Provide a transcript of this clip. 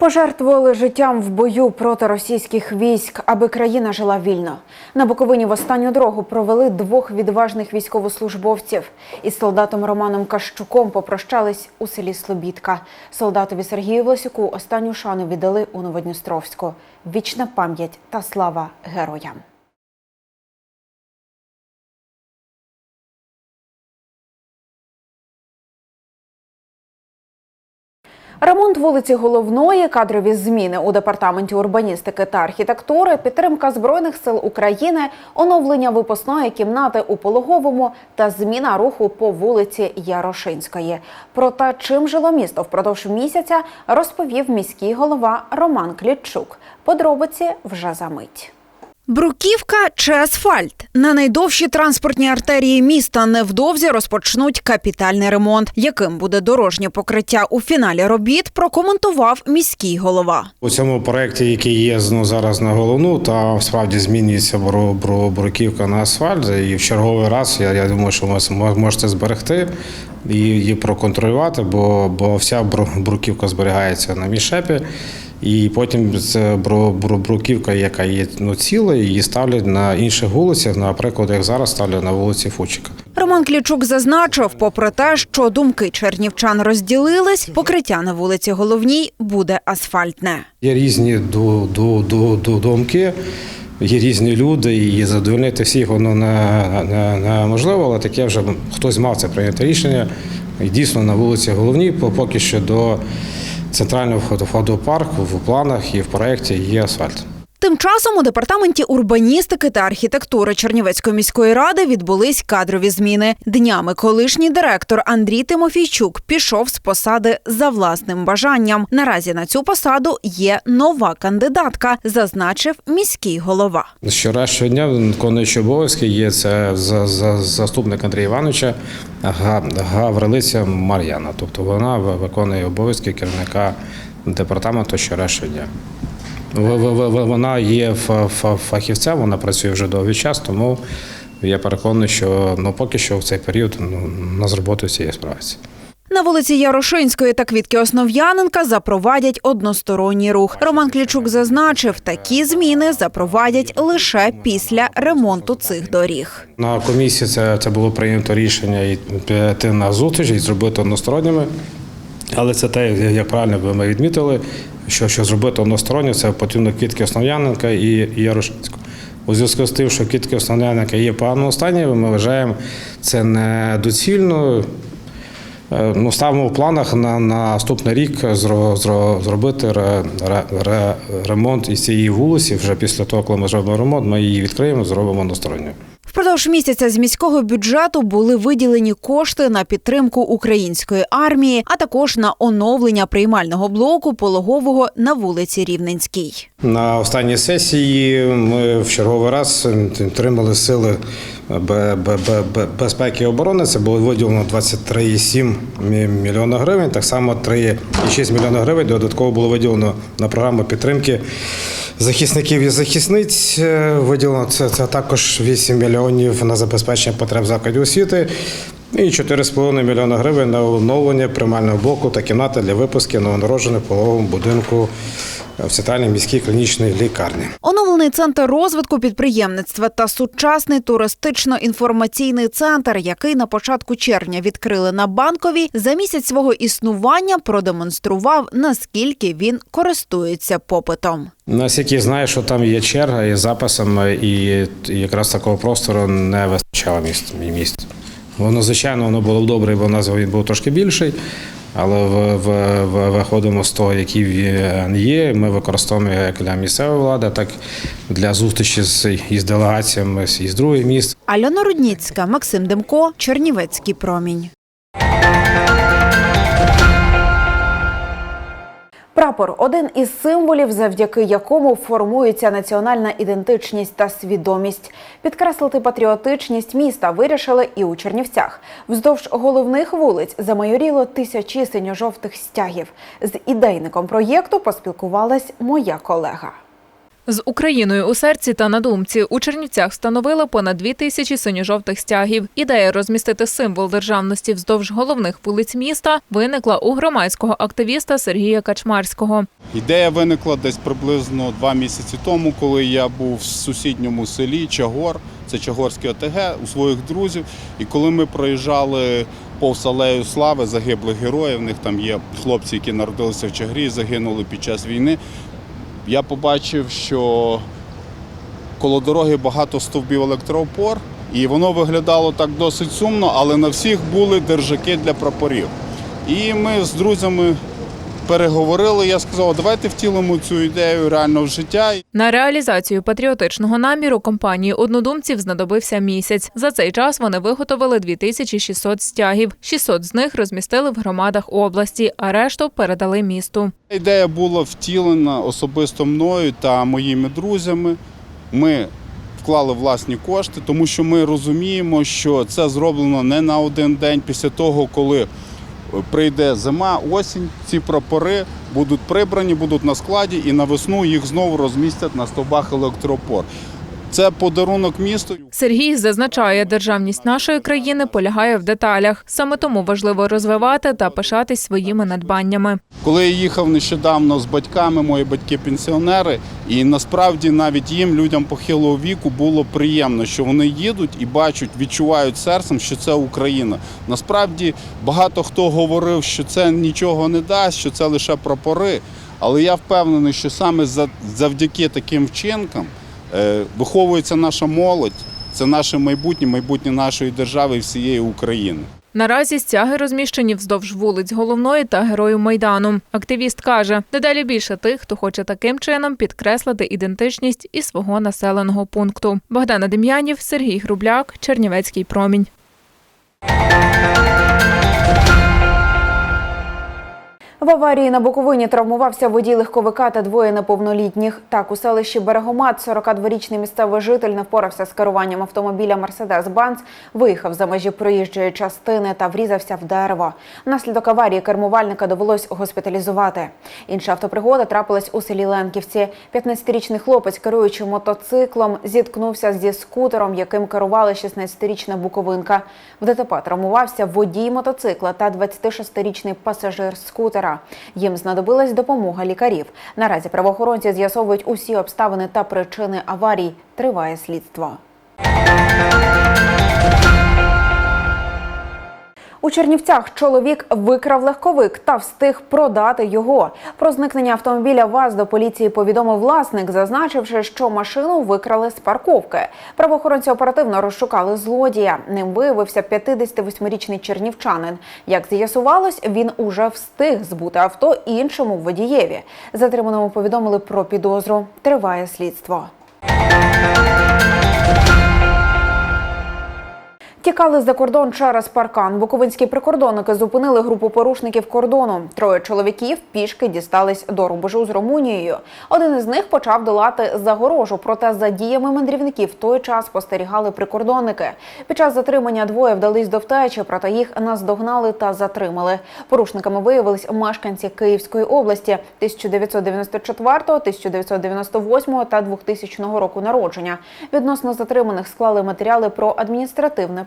Пожертвували життям в бою проти російських військ, аби країна жила вільно. На Буковині в останню дорогу провели двох відважних військовослужбовців. Із солдатом Романом Кащуком попрощались у селі Слобідка. Солдатові Сергію Власюку останню шану віддали у Новодністровську. Вічна пам'ять та слава героям. Ремонт вулиці головної, кадрові зміни у департаменті урбаністики та архітектури, підтримка збройних сил України, оновлення випускної кімнати у пологовому та зміна руху по вулиці Ярошинської. Про те, чим жило місто впродовж місяця, розповів міський голова Роман Клітчук. Подробиці вже за мить. Бруківка чи асфальт на найдовші транспортні артерії міста невдовзі розпочнуть капітальний ремонт. Яким буде дорожнє покриття у фіналі робіт, прокоментував міський голова. У цьому проєкті, який є ну, зараз на головну, та справді змінюється бруківка на асфальт. І в черговий раз я, я думаю, що ви можете зберегти і її проконтролювати, бо, бо вся бруківка зберігається на мішепі. І потім бро- бруківка, яка є ну, ціла, її ставлять на інших вулицях, наприклад, як зараз ставлять на вулиці Фучика. Роман Клічук зазначив, попри те, що думки чернівчан розділились, покриття на вулиці головній буде асфальтне. Є різні ду- ду- ду- ду- думки, є різні люди, і задовольнити всіх воно не, не, неможливо, але таке вже хтось мав це прийняти рішення. І дійсно на вулиці головній, поки що до центрального входу, входу парк в планах і в проєкті є асфальт. Тим часом у департаменті урбаністики та архітектури Чернівецької міської ради відбулись кадрові зміни. Днями колишній директор Андрій Тимофійчук пішов з посади за власним бажанням. Наразі на цю посаду є нова кандидатка, зазначив міський голова. З вчорашнього дня виконуючий обов'язки є це за, за, заступник Андрія Івановича Гаврилиця Мар'яна. Тобто вона виконує обов'язки керівника департаменту з вчорашнього дня. Вона є фа- фа- вона працює вже довгий час, тому я переконаний, що ну, поки що в цей період ну, на з роботою цієї справиться. На вулиці Ярошинської та Квітки Основ'яненка запровадять односторонній рух. Роман Клічук зазначив, такі зміни запровадять лише після ремонту цих доріг. На комісії це, це було прийнято рішення і піти на зустріч і зробити односторонніми. Але це те, як правильно ви ми відмітили, що, що зробити односторонньо, це потрібно квітки Основ'яненка і, Ярошинську. У зв'язку з тим, що квітки Основ'яненка є поганому стані, ми вважаємо це недоцільно. Е, Ну, ставимо в планах на, на наступний рік зро, зро, зробити ре, ре, ре, ремонт із цієї вулиці. Вже після того, коли ми зробимо ремонт, ми її відкриємо, зробимо односторонньою. Впродовж місяця з міського бюджету були виділені кошти на підтримку української армії, а також на оновлення приймального блоку пологового на вулиці Рівненській. На останній сесії ми в черговий раз підтримали сили бе- бе- бе- бе- безпеки і оборони. Це було виділено 23,7 мі- мільйона гривень. Так само 3,6 мільйона гривень додатково було виділено на програму підтримки захисників і захисниць. Е, Виділено це, це також 8 мільйонів на забезпечення потреб закладів освіти. І 4,5 мільйона гривень на оновлення приймального блоку та кімнати для випусків новонароджених в пологовому будинку в центральній міській клінічній лікарні. Оновлений центр розвитку підприємництва та сучасний туристично-інформаційний центр, який на початку червня відкрили на банковій, за місяць свого існування продемонстрував наскільки він користується попитом. Наскільки знаю, що там є черга із записами, і якраз такого простору не вистачало місць. Воно, звичайно, воно було б добре, бо у нас він був трошки більший, але в, в, в, виходимо з того, які він є. Ми використовуємо як для місцевої влади, так і для зустрічі з із делегаціями з із других міст. Альона Рудніцька, Максим Демко, Чернівецький промінь. Прапор один із символів, завдяки якому формується національна ідентичність та свідомість. Підкреслити патріотичність міста вирішили і у Чернівцях. Вздовж головних вулиць замайоріло тисячі синьо-жовтих стягів. З ідейником проєкту поспілкувалась моя колега. З Україною у серці та на думці у Чернівцях встановили понад дві тисячі синьо-жовтих стягів. Ідея розмістити символ державності вздовж головних вулиць міста виникла у громадського активіста Сергія Качмарського. Ідея виникла десь приблизно два місяці тому, коли я був в сусідньому селі Чагор, це Чагорське ОТГ, у своїх друзів. І коли ми проїжджали повз алею слави загиблих героїв, в них там є хлопці, які народилися в Чагрі, загинули під час війни. Я побачив, що коло дороги багато стовбів електроопор, і воно виглядало так досить сумно, але на всіх були держаки для прапорів. І ми з друзями переговорили. Я сказав, давайте втілимо цю ідею реально в життя. На реалізацію патріотичного наміру компанії однодумців знадобився місяць. За цей час вони виготовили 2600 стягів. 600 з них розмістили в громадах області, а решту передали місту. Ідея була втілена особисто мною та моїми друзями. Ми вклали власні кошти, тому що ми розуміємо, що це зроблено не на один день після того, коли прийде зима, осінь. Ці прапори будуть прибрані, будуть на складі, і на весну їх знову розмістять на стовбах електропор. Це подарунок місту. Сергій зазначає, державність нашої країни полягає в деталях. Саме тому важливо розвивати та пишатись своїми надбаннями. Коли я їхав нещодавно з батьками, мої батьки пенсіонери, і насправді навіть їм, людям похилого віку, було приємно, що вони їдуть і бачать, відчувають серцем, що це Україна. Насправді багато хто говорив, що це нічого не дасть, що це лише прапори. Але я впевнений, що саме за- завдяки таким вчинкам виховується наша молодь, це наше майбутнє, майбутнє нашої держави і всієї України. Наразі стяги розміщені вздовж вулиць головної та героїв майдану. Активіст каже, дедалі більше тих, хто хоче таким чином підкреслити ідентичність і свого населеного пункту. Богдана Дем'янів, Сергій Грубляк, Чернівецький промінь. В аварії на Буковині травмувався водій легковика та двоє неповнолітніх. Так, у селищі Берегомат 42-річний місцевий житель не впорався з керуванням автомобіля Мерседес-Банц, виїхав за межі проїжджої частини та врізався в дерево. Внаслідок аварії кермувальника довелось госпіталізувати. Інша автопригода трапилась у селі Ленківці. 15-річний хлопець, керуючи мотоциклом, зіткнувся зі скутером, яким керувала 16-річна буковинка. В ДТП травмувався водій мотоцикла та 26-річний пасажир скутера. Їм знадобилась допомога лікарів. Наразі правоохоронці з'ясовують усі обставини та причини аварій. Триває слідство. У Чернівцях чоловік викрав легковик та встиг продати його. Про зникнення автомобіля ВАЗ до поліції повідомив власник, зазначивши, що машину викрали з парковки. Правоохоронці оперативно розшукали злодія. Ним виявився 58-річний чернівчанин. Як з'ясувалось, він уже встиг збути авто іншому водієві. Затриманому повідомили про підозру. Триває слідство. Тікали за кордон через паркан. Буковинські прикордонники зупинили групу порушників кордону. Троє чоловіків пішки дістались до рубежу з Румунією. Один із них почав долати загорожу. Проте за діями мандрівників в той час спостерігали прикордонники. Під час затримання двоє вдались до втечі, проте їх наздогнали та затримали. Порушниками виявились мешканці Київської області 1994, 1998 та 2000 року народження. Відносно затриманих склали матеріали про адміністративне